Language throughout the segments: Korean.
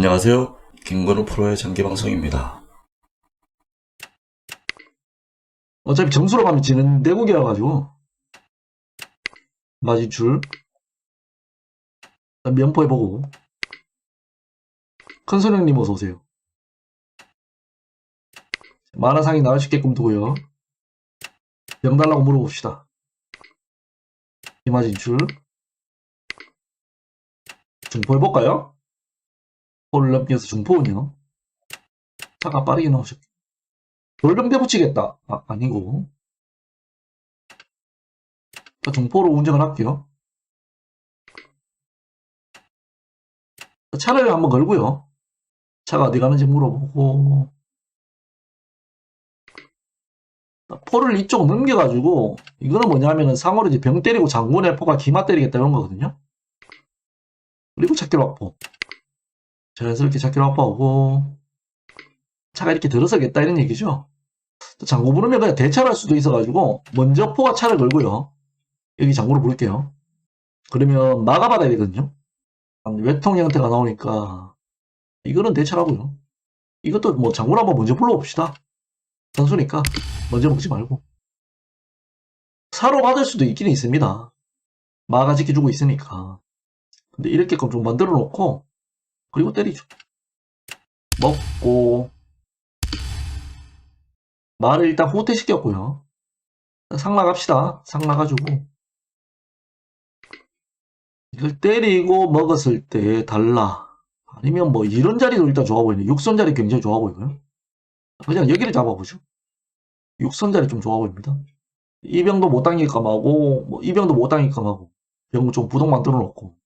안녕하세요. 김건우 프로의 장기 방송입니다. 어차피 점수로 가면 지는 내국이어가지고. 마진출 면포 해 보고. 큰소령님 어서 오세요. 만화상이 나올 수 있게끔 두고요. 명 달라고 물어봅시다. 이마진출 중포 해볼까요? 넘겨서 중포은요 차가 빠르게 나오셨 돌병대 붙이겠다. 아, 아니고. 자, 중포로 운전을 할게요. 자, 차를 한번 걸고요. 차가 어디 가는지 물어보고. 자, 포를 이쪽 넘겨가지고, 이거는 뭐냐면은 상으로 이제 병 때리고 장군의 포가 기마 때리겠다 이런 거거든요. 그리고 차키로 확보. 자연스럽게 차키로 확보하고, 차가 이렇게 들어서겠다 이런 얘기죠. 또 장고 부르면 그냥 대차를 할 수도 있어가지고 먼저 포가 차를 걸고요. 여기 장고를 부를게요. 그러면 막아받아야 되거든요. 외통 형태가 나오니까 이거는 대차라고요. 이것도 뭐 장고를 한번 먼저 불러봅시다. 선수니까 먼저 먹지 말고 사로 받을 수도 있긴 있습니다. 마가 지켜주고 있으니까. 근데 이렇게끔 좀 만들어 놓고 그리고 때리죠. 먹고 말을 일단 후퇴시켰고요. 상락합시다. 상락가지고 이걸 때리고 먹었을 때 달라. 아니면 뭐 이런 자리도 일단 좋아 보이네. 육선 자리 굉장히 좋아 보이고요. 그냥 여기를 잡아보죠. 육선 자리 좀 좋아 보입니다. 이병도 못 당길까 하고 뭐 이병도 못 당길까 하고 병 좀 부동 만들어 놓고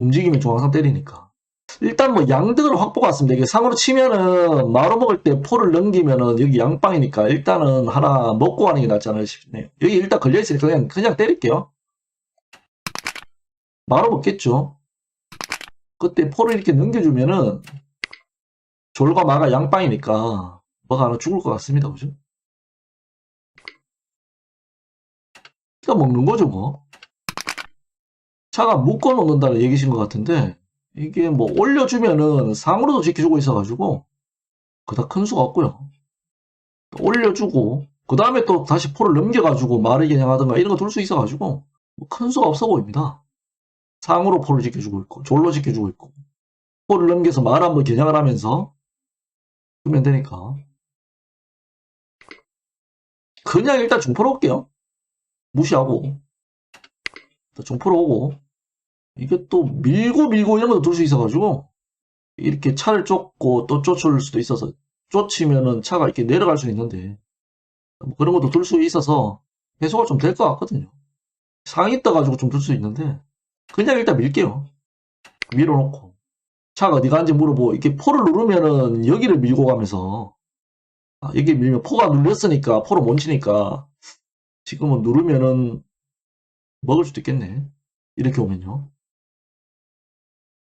움직이면 중앙선 때리니까 일단 뭐 양득을 확보가 왔습니다. 이게 상으로 치면은 마루 먹을 때 포를 넘기면은 여기 양빵이니까 일단은 하나 먹고 가는 게 낫지 않을까 싶네요. 여기 일단 걸려있으니까 그냥, 그냥 때릴게요. 마루 먹겠죠. 그때 포를 이렇게 넘겨주면은 졸과 마가 양빵이니까 뭐가 하나 죽을 것 같습니다. 그죠? 일단 먹는 거죠 뭐. 차가 묶어 놓는다는 얘기신 것 같은데 이게 뭐 올려주면은 상으로도 지켜주고 있어가지고 그닥 큰 수가 없고요. 올려주고 그 다음에 또 다시 포를 넘겨가지고 말을 겨냥하든가 이런 거 둘 수 있어가지고 뭐 큰 수가 없어 보입니다. 상으로 포를 지켜주고 있고 졸로 지켜주고 있고 포를 넘겨서 말 한번 겨냥을 하면서 주면 되니까 그냥 일단 중포로 올게요. 무시하고 중포로 오고 이게 또 밀고 밀고 이런 것도 둘 수 있어가지고 이렇게 차를 쫓고 또 쫓을 수도 있어서 쫓으면은 차가 이렇게 내려갈 수 있는데 뭐 그런 것도 둘 수 있어서 해소가 좀 될 것 같거든요. 상이 떠가지고 좀 둘 수 있는데 그냥 일단 밀게요. 밀어놓고 차가 어디 가는지 물어보고 이렇게 포를 누르면은 여기를 밀고 가면서 아, 여기 밀면 포가 눌렸으니까 포를 못 치니까 지금은 누르면은 먹을 수도 있겠네. 이렇게 오면요.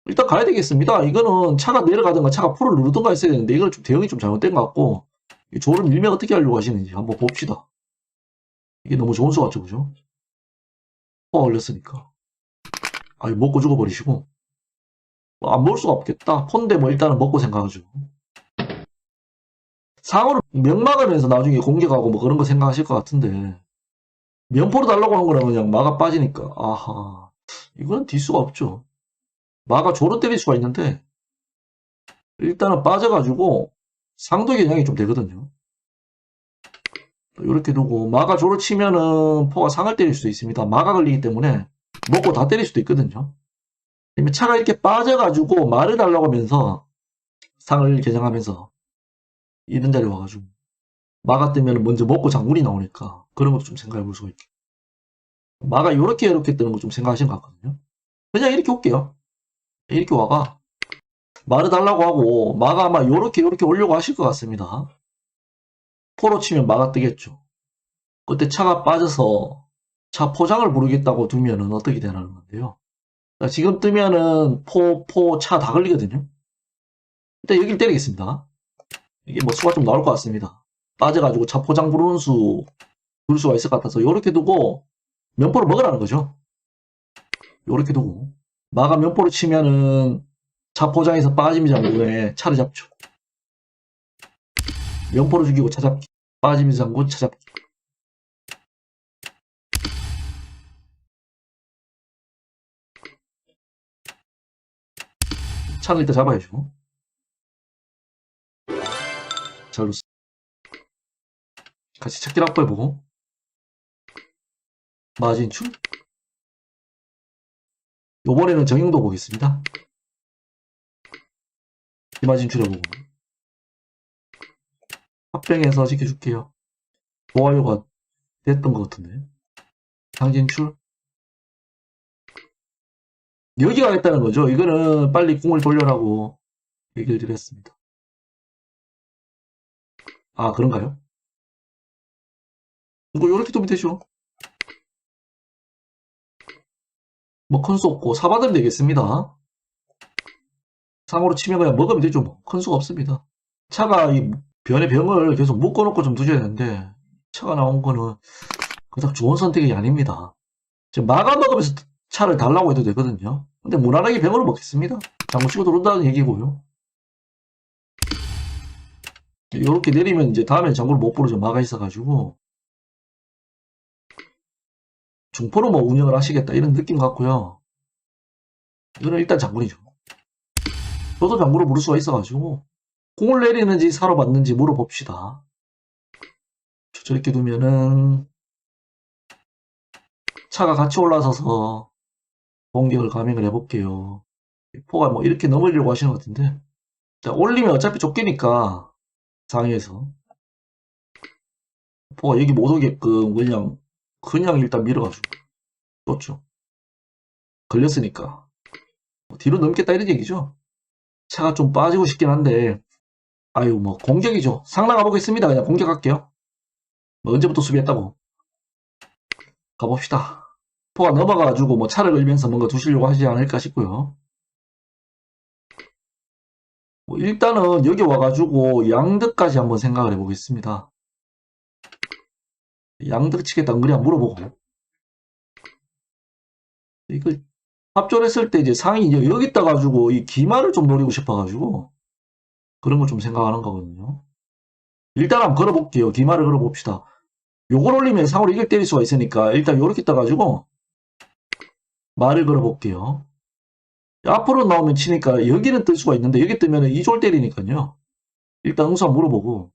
일단 가야 되겠습니다. 이거는 차가 내려가든가 차가 포를 누르든가 했어야 되는데 이건 좀 대응이 좀 잘못된 것 같고 이 조를 밀면 어떻게 하려고 하시는지 한번 봅시다. 이게 너무 좋은 수 같죠, 그죠? 포가 걸렸으니까. 아, 이거 먹고 죽어버리시고. 뭐 안 먹을 수가 없겠다. 폰데 뭐 일단은 먹고 생각하죠. 상어를 명막으면서 나중에 공격하고 뭐 그런 거 생각하실 것 같은데 면포로 달라고 하는 거라면 그냥 마가 빠지니까 아하 이거는 딜 수가 없죠. 마가 조로 때릴 수가 있는데 일단은 빠져가지고 상도 겨냥이 좀 되거든요. 이렇게 두고 마가 조로 치면은 포가 상을 때릴 수도 있습니다. 마가 걸리기 때문에 먹고 다 때릴 수도 있거든요. 차가 이렇게 빠져가지고 말을 달라고 하면서 상을 겨냥하면서 이런 자리 와가지고 마가 뜨면 먼저 먹고 장군이 나오니까 그런 것도 좀 생각해 볼 수가 있게. 마가 이렇게 이렇게 뜨는 거 좀 생각하신 것 같거든요. 그냥 이렇게 올게요. 이렇게 와가 말을 달라고 하고 마가 아마 요렇게 요렇게 오려고 하실 것 같습니다. 포로 치면 마가 뜨겠죠. 그때 차가 빠져서 차 포장을 부르겠다고 두면은 어떻게 되는 건데요. 자, 지금 뜨면은 포, 포, 차 다 걸리거든요. 일단 여기를 때리겠습니다. 이게 뭐 수가 좀 나올 것 같습니다. 빠져가지고 차 포장 부르는 수, 줄 수가 있을 것 같아서 요렇게 두고 면포를 먹으라는 거죠. 요렇게 두고 마가 면포를 치면은 차 포장해서 빠짐 장군에 차를 잡죠. 면포로 죽이고 차 잡기. 빠짐 장군 차 잡기. 차는 일단 잡아야죠. 잘로 쓰- 같이 찾기 확보해보고 마진출 요번에는 정형도 보겠습니다. 이마진출해보고 합병해서 지켜줄게요. 좋아요가 됐던 것 같은데 상진출 여기가 했다는 거죠. 이거는 빨리 궁을 돌려라고 얘기를 드렸습니다. 아 그런가요? 이거 이렇게 두면 되죠. 뭐 큰수 없고 사받으면 되겠습니다. 상으로 치면 그냥 먹으면 되죠. 뭐. 큰 수가 없습니다. 차가 이 변의 병을 계속 묶어놓고 좀 두셔야 되는데 차가 나온 거는 그닥 좋은 선택이 아닙니다. 지금 마가 먹으면서 차를 달라고 해도 되거든요. 근데 무난하게 병으로 먹겠습니다. 장구 치고 들어온다는 얘기고요. 이렇게 내리면 이제 다음에 장구를 못 부르죠. 마가 있어가지고 중포로 뭐 운영을 하시겠다 이런 느낌 같고요. 이거는 일단 장군이죠. 저도 장군을 부를 수가 있어가지고 공을 내리는지 사러 받는지 물어봅시다. 저렇게 두면은 차가 같이 올라서서 공격을 감행을 해볼게요. 포가 뭐 이렇게 넘으려고 하시는 것 같은데 자, 올리면 어차피 쫓기니까 상위에서 포가 여기 못 오게끔 그냥 그냥 일단 밀어가지고 쫓죠. 걸렸으니까 뭐 뒤로 넘겠다 이런 얘기죠. 차가 좀 빠지고 싶긴 한데 아유 뭐 공격이죠. 상나 가보겠습니다. 그냥 공격할게요. 뭐 언제부터 수비했다고 가봅시다. 포가 넘어가가지고 뭐 차를 걸면서 뭔가 두시려고 하지 않을까 싶고요. 뭐 일단은 여기 와가지고 양득까지 한번 생각을 해보겠습니다. 양득 치겠다 은근히 한번 물어보고 이걸 합존했을 때 이제 상이 이제 여기 있다 가지고 이 기마를 좀 노리고 싶어 가지고 그런 걸 좀 생각하는 거거든요. 일단 한번 걸어볼게요. 기마를 걸어봅시다. 요걸 올리면 상으로 이길 때릴 수가 있으니까 일단 요렇게 떠가지고 말을 걸어볼게요. 앞으로 나오면 치니까 여기는 뜰 수가 있는데 여기 뜨면 이졸 때리니까요. 일단 응수 물어보고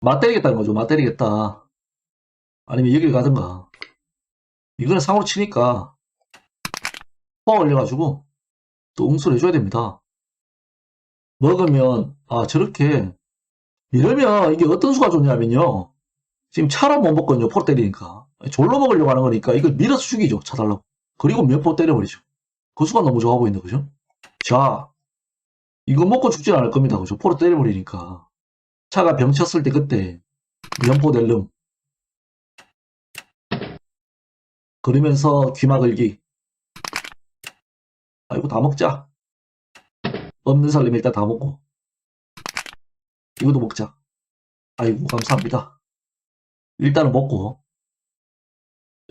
맞 때리겠다는 거죠. 맞 때리겠다. 아니면 여기를 가든가. 이거는 상으로 치니까 포 올려가지고 또 응수를 해줘야 됩니다. 먹으면 아 저렇게 이러면 이게 어떤 수가 좋냐면요. 지금 차로 못 먹거든요. 포 때리니까. 졸로 먹으려고 하는 거니까 이걸 밀어서 죽이죠. 차 달라고. 그리고 면포 때려버리죠. 그 수가 너무 좋아 보인다. 그죠? 자, 이거 먹고 죽진 않을 겁니다. 그죠? 포로 때려버리니까. 차가 병 쳤을 때 그때 면포 델름 그러면서 귀마 걸기. 아이고 다 먹자. 없는 사람 일단 다 먹고. 이것도 먹자. 아이고 감사합니다. 일단은 먹고.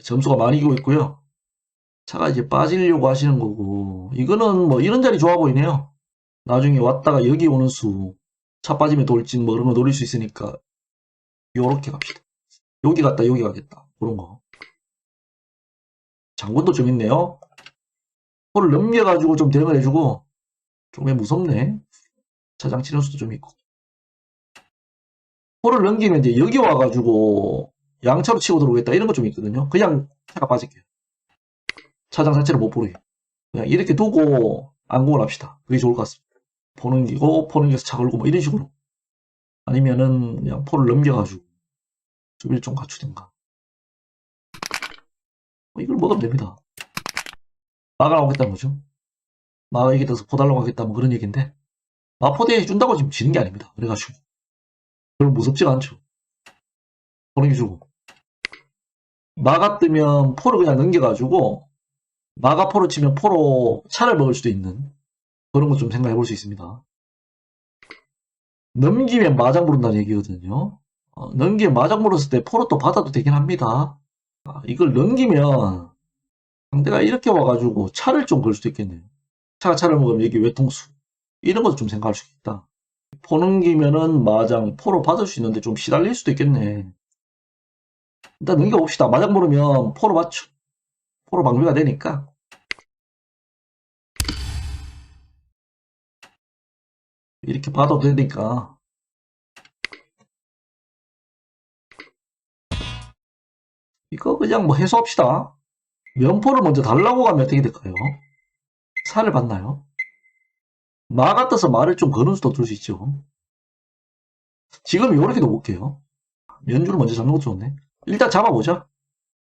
점수가 많이 이기고 있고요. 차가 이제 빠지려고 하시는 거고. 이거는 뭐 이런 자리 좋아 보이네요. 나중에 왔다가 여기 오는 수 차 빠지면 돌진 뭐 그런 거 노릴 수 있으니까 요렇게 갑시다. 여기 갔다 여기 가겠다. 그런 거 장군도 좀 있네요. 포를 넘겨가지고 좀 대응을 해주고 좀왜 무섭네. 차장 치는 수도 좀 있고. 포를 넘기면 이제 여기 와가지고 양차로 치고 들어오겠다 이런 거 좀 있거든요. 그냥 차가 빠질게요. 차장 자체를 못 보게. 그냥 이렇게 두고 안공을 합시다. 그게 좋을 것 같습니다. 포 넘기고 포 넘겨서 차 걸고 뭐 이런 식으로. 아니면은 그냥 포를 넘겨가지고 수비를 좀 갖추든가. 뭐 이걸 먹으면 됩니다 마가 나오겠다는 거죠 마가 이기돼서 포 달라고 하겠다 뭐 그런 얘기인데 마포대 해준다고 지금 지는 게 아닙니다 그래가지고 별로 무섭지가 않죠 포 넘겨주고 마가 뜨면 포를 그냥 넘겨가지고 마가 포를 치면 포로 차를 먹을 수도 있는 그런 거 좀 생각해 볼 수 있습니다. 넘기면 마장 부른다는 얘기거든요. 어, 넘기면 마장 물었을 때 포로 또 받아도 되긴 합니다. 아, 이걸 넘기면 상대가 이렇게 와가지고 차를 좀 걸 수도 있겠네요. 차가 차를 먹으면 여기 외통수. 이런 것도 좀 생각할 수 있다. 포 넘기면은 마장 포로 받을 수 있는데 좀 시달릴 수도 있겠네. 일단 넘겨봅시다. 마장 모르면 포로 맞죠. 포로 방비가 되니까. 이렇게 봐도 되니까. 이거 그냥 뭐 해소합시다. 면포를 먼저 달라고 가면 어떻게 될까요? 살을 받나요? 마 같아서 말을 좀 거는 수도 둘수 있죠. 지금 이렇게 넣어볼게요. 연주를 먼저 잡는 것도 좋네. 일단 잡아보자.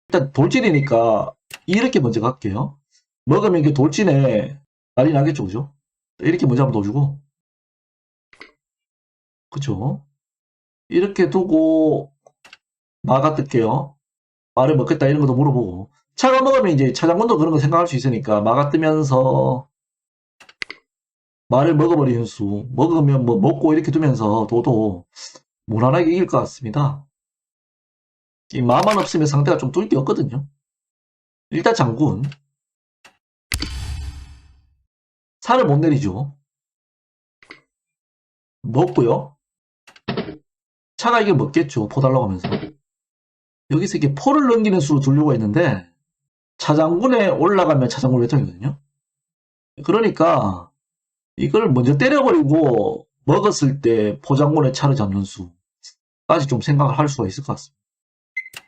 일단 돌진이니까 이렇게 먼저 갈게요. 먹으면 이게 돌진에 난리 나겠죠, 그죠? 이렇게 먼저 한번 넣어주고. 그쵸? 이렇게 두고 마가 뜰게요. 말을 먹겠다 이런 것도 물어보고. 차가 먹으면 이제 차장군도 그런 거 생각할 수 있으니까 마가 뜨면서 말을 먹어버리는 수. 먹으면 뭐 먹고 이렇게 두면서 도도 무난하게 이길 것 같습니다. 이 마만 없으면 상대가 좀 뚫기 없거든요. 일단 장군. 살을 못 내리죠. 먹고요. 차가 이게 먹겠죠. 포 달라고 하면서. 여기서 이게 포를 넘기는 수로 두려고 했는데 차장군에 올라가면 차장군 외통이거든요. 그러니까 이걸 먼저 때려버리고 먹었을 때 포장군의 차를 잡는 수까지 좀 생각을 할 수가 있을 것 같습니다.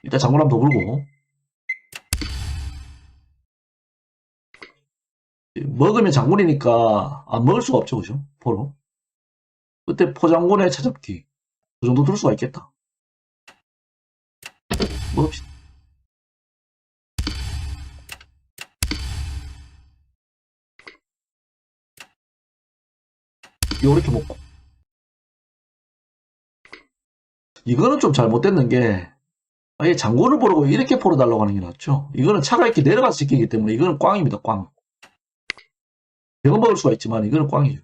일단 장군 한번 더 불고 먹으면 장군이니까 안 먹을 수가 없죠, 그죠? 포로. 그때 포장군의 차잡기 그 정도 들 수가 있겠다. 먹읍시다. 요렇게 먹고. 이거는 좀 잘못됐는 게, 아예 장군을 보려고 이렇게 풀어달라고 하는 게 낫죠. 이거는 차가 이렇게 내려가서 지키기 때문에 이거는 꽝입니다, 꽝. 배워 먹을 수가 있지만 이거는 꽝이죠.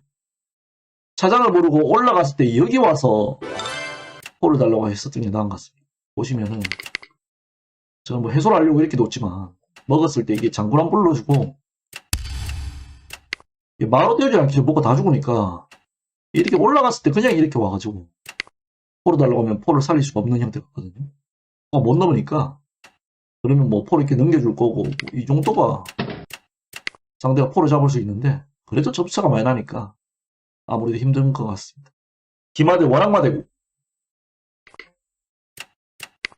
차장을 모르고 올라갔을 때 여기 와서 포를 달라고 했었던 게 나은 것 같습니다. 보시면은, 저는 뭐 해소를 하려고 이렇게 놓지만, 먹었을 때 이게 안 불러주고, 마로 떼어지 않게 먹고 다 죽으니까, 이렇게 올라갔을 때 그냥 이렇게 와가지고 포를 달라고 하면 포를 살릴 수가 없는 형태가 거든요. 어, 못 넘으니까 그러면 뭐 포를 이렇게 넘겨줄 거고 이 정도가 상대가 포를 잡을 수 있는데 그래도 접차가 많이 나니까 아무래도 힘든 것 같습니다. 기마대 원악마대고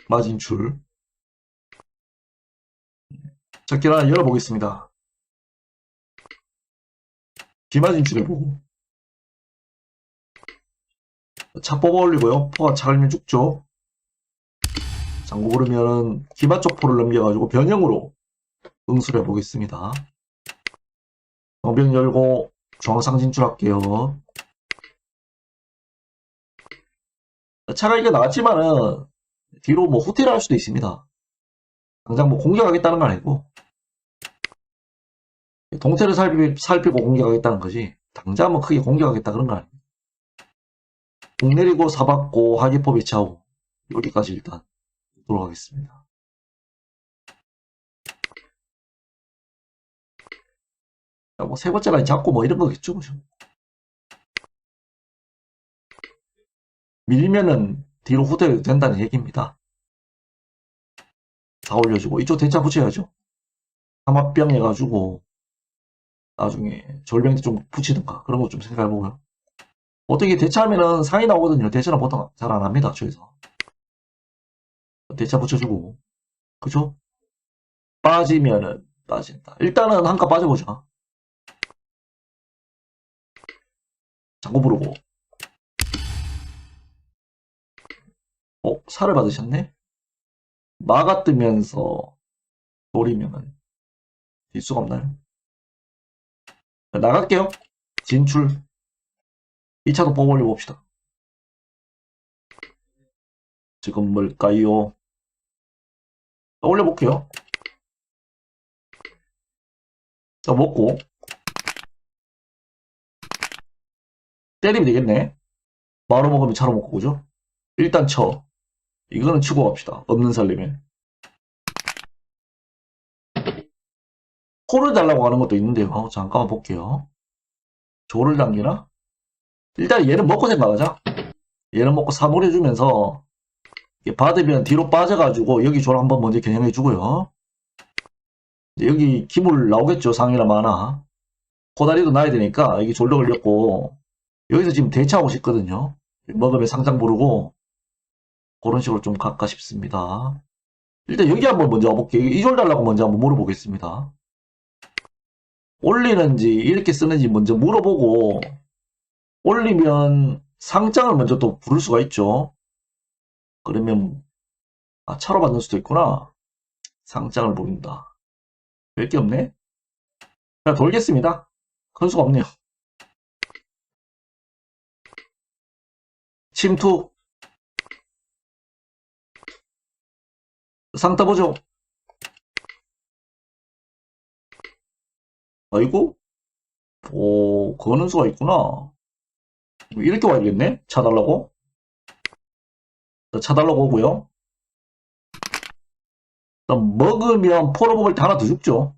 마진출 자, 길 하나 열어보겠습니다. 기마진출해 보고 차 뽑아 올리고요. 포가 차갈면 죽죠. 장고 부르면은 기마 쪽 포를 넘겨가지고 변형으로 응수를 해보겠습니다. 정병 열고 중앙상 진출할게요. 차가 이게 나왔지만은 뒤로 뭐 후퇴를 할 수도 있습니다. 당장 뭐 공격하겠다는 건 아니고 동태를 살피, 살피고 공격하겠다는 거지 당장 뭐 크게 공격하겠다 그런 건 아니에요. 공 내리고 사받고 하기포 배치하고 여기까지 일단 돌아가겠습니다. 뭐 세 번째 라인 잡고 뭐 이런 거겠죠, 그죠? 밀면은 뒤로 후퇴해도 된다는 얘기입니다. 다 올려주고 이쪽 대차 붙여야죠. 삼합병 해가지고 나중에 절병 좀 붙이든가 그런 거 좀 생각해보고요. 어떻게 대차하면은 상이 나오거든요. 대차는 보통 잘 안 합니다. 저에서. 대차 붙여주고. 그죠? 빠지면은 빠진다. 일단은 한칸 빠져보자. 장고 부르고. 어, 살을 받으셨네? 마가 뜨면서 노리면은 될 수가 없나요? 나갈게요. 진출. 2차도 뽑아 올려봅시다. 지금 뭘까요? 올려 볼게요. 자, 먹고. 때리면 되겠네. 마로 먹으면 차로 먹고, 그죠? 일단 쳐. 이거는 치고 갑시다. 없는 살림에. 코를 달라고 하는 것도 있는데요. 잠깐만 볼게요. 조를 당기나? 일단 얘는 먹고 생각하자. 얘는 먹고 사물해주면서 받으면 뒤로 빠져가지고 여기 조를 한번 먼저 겨냥해주고요. 이제 여기 기물 나오겠죠. 상이나 마나. 고다리도 놔야 되니까 여기 졸로 걸렸고 여기서 지금 대차하고 싶거든요. 먹으면 상장 부르고 그런 식으로 좀 갈까 싶습니다. 일단 여기 한번 먼저 와볼게요. 이졸 달라고 먼저 한번 물어보겠습니다. 올리는지 이렇게 쓰는지 먼저 물어보고 올리면 상장을 먼저 또 부를 수가 있죠. 그러면 아 차로 받는 수도 있구나. 상장을 부른다. 별 게 없네. 자 돌겠습니다. 큰 수가 없네요. 침투 상따 보죠. 아이고, 오, 거는 수가 있구나. 이렇게 와야겠네? 차 달라고? 자, 차달라고 오고요. 일단 먹으면 포로 먹을 때 하나 더 죽죠.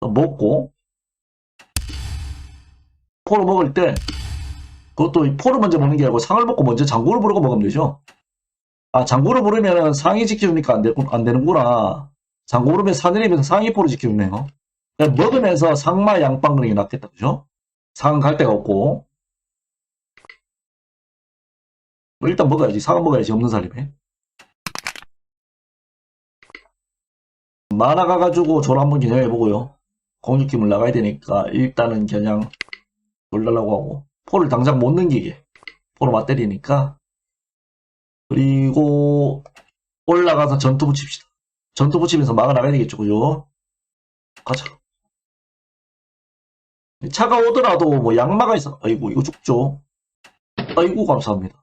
또 먹고, 포로 먹을 때, 그것도 이 포를 먼저 먹는 게 아니고 상을 먹고 먼저 장구를 부르고 먹으면 되죠. 아, 장구를 부르면 상이 지켜주니까 안, 되, 안 되는구나. 부르면 사내리면서 상이 포를 지켜주네요. 그러니까 먹으면서 상마 양빵 그런 게 낫겠다, 그죠? 상 갈 데가 없고. 뭐 일단 먹어야지. 상은 먹어야지, 없는 살림에. 만화 가가지고 저를 한번 겨냥해보고요. 공격팀을 나가야 되니까 일단은 겨냥 놀라려고 하고. 포를 당장 못 넘기게. 포로 맞때리니까. 그리고 올라가서 전투 붙입시다. 전투 붙이면서 막아 나가야 되겠죠, 그죠? 가자. 차가 오더라도 뭐 양마가 있어. 아이고, 이거 죽죠. 아이고, 감사합니다.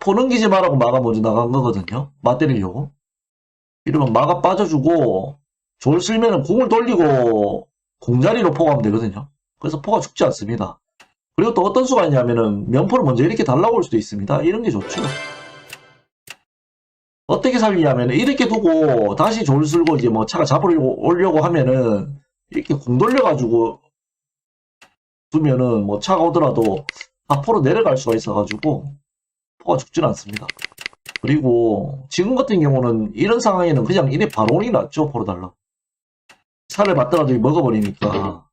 포 넘기지 말라고 마가 먼저 나간 거거든요. 맞때리려고. 이러면 마가 빠져주고, 졸 쓸면은 공을 돌리고, 공자리로 포가 하면 되거든요. 그래서 포가 죽지 않습니다. 그리고 또 어떤 수가 있냐면은 면포를 먼저 이렇게 달라고 올 수도 있습니다. 이런 게 좋죠. 어떻게 살리냐면 이렇게 두고 다시 졸 쓸고 이제 뭐 차가 잡으려고 오려고 하면은 이렇게 공 돌려가지고 두면은 뭐 차가 오더라도 앞으로 내려갈 수가 있어가지고 포가 죽지는 않습니다. 그리고 지금 같은 경우는 이런 상황에는 그냥 이래 게 낫죠. 포로 달라. 살을 받더라도 먹어버리니까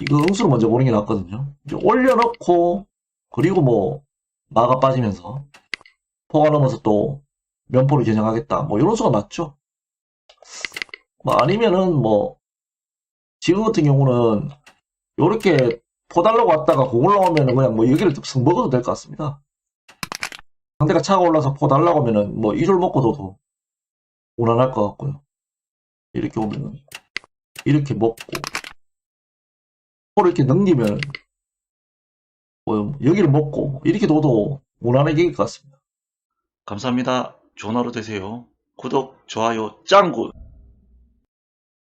이거 응수로 먼저 보는 게 낫거든요. 올려놓고 그리고 뭐 마가 빠지면서 포가 넘어서 또 면포를 겨냥하겠다. 뭐 이런 수가 낫죠. 뭐 아니면은 뭐 지금 같은 경우는 요렇게 포 달라고 왔다가 공 올라오면은 그냥 뭐 여기를 쓱 먹어도 될 것 같습니다. 상대가 차가 올라서 포 달라고 하면은 뭐 이 줄 먹고 둬도 무난할 것 같고요. 이렇게 오면은 이렇게 먹고 포를 이렇게 넘기면 뭐 여기를 먹고 이렇게 둬도 무난하게 이길 것 같습니다. 감사합니다. 하루 되세요. 구독, 좋아요, 짱굿!